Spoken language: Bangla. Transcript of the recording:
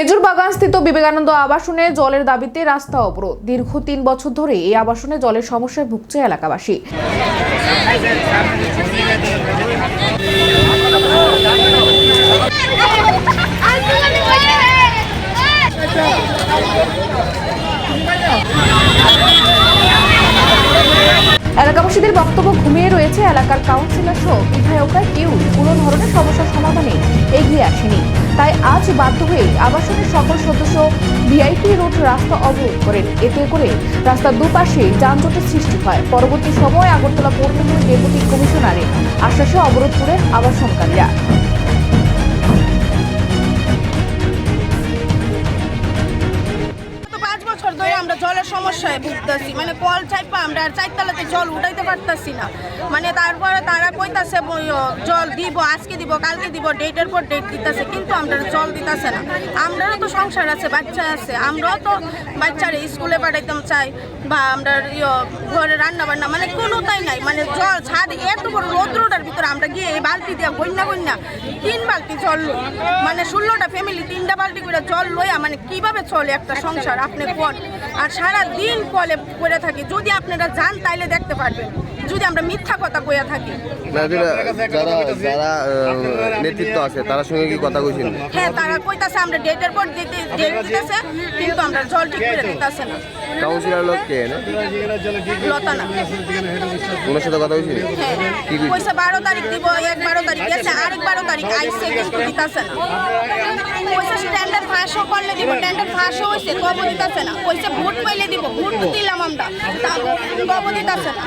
খেজুর বাগান স্থিত বিবেকানন্দ আবাসনে জলের দাবিতে রাস্তা অবরোধ। দীর্ঘ তিন বছর ধরে এই আবাসনে জলের সমস্যায় ভুগছে এলাকাবাসী। এলাকাবাসীদের বক্তব্য ঘুমিয়ে রয়েছে এলাকার কাউন্সিলর সহ। বিধায়করা কেউ কোনো ধরনের আসেনি তাই আজ বাধ্য হয়ে আবাসনের সকল সদস্য ভিআইপি রোড রাস্তা অবরোধ করেন। এতে করে রাস্তার দুপাশে যানজটের সৃষ্টি হয়। পরবর্তী সময় আগরতলা পৌরসভার ডেপুটি কমিশনারের আশ্বাসে অবরোধ করেন আবাসনকারীরা। সমস্যায় ভুগতেছি। মানে কল চাইপা আমরা আর চারতলাতে জল উঠাইতে পারতাছি না। মানে তারপরে তারা কইতাছে জল দিব, আজকে দিব, কালকে দিব, ডেটের পর ডেট দিতেছে, কিন্তু আমরা জল দিতেছে না। আমরাও তো সংসার আছে, বাচ্চা আছে, আমরাও তো বাচ্চারা স্কুলে পাঠাইতাম চাই, বা আমরা ঘরে রান্না বান্না মানে কোনোটাই নাই। মানে জল, ছাদ, এত বড় রৌদ্রটার ভিতরে আমরা গিয়ে এই বালতি দিয়ে গন্যা গন্যা তিন বালতি জল মানে ষোলোটা ফ্যামিলি তিনটা বালতি করে জল লইয়া মানে কীভাবে চলে একটা সংসার, আপনি কোন? আর সারা দিন কলে পড়ে থাকি। যদি আপনারা যান তাইলে দেখতে পারবেন। যদি আমরা মিথ্যা কথা কইয়া থাকি। যারা যারা নেতৃত্ব আছে তার সঙ্গে কি কথা কইছেন? হ্যাঁ তারা কইতাছে আমরা ডেটের পর দিতে ডেট দিতেছে কিন্তু আমরা জল ঠিক করে দিতেছে না। কাউন্সিলর লোক কে না? ওনার সাথে কথা কইছেন? হ্যাঁ। কি কইছে? কইছে বারো তারিখ দিব এক বারো তারিখ গেছে আরেক বারো তারিখ আইসে কিন্তু দিতেছে না। কইছে স্ট্যান্ডার্ড ফাঁসও করলে দিব টেন্ডার ফাঁসও হয়েছে কব দিতেছে না। কইছে ভোট পাইলে দিব ভোট দিলাম আমরা। তা কব দিতেছে না।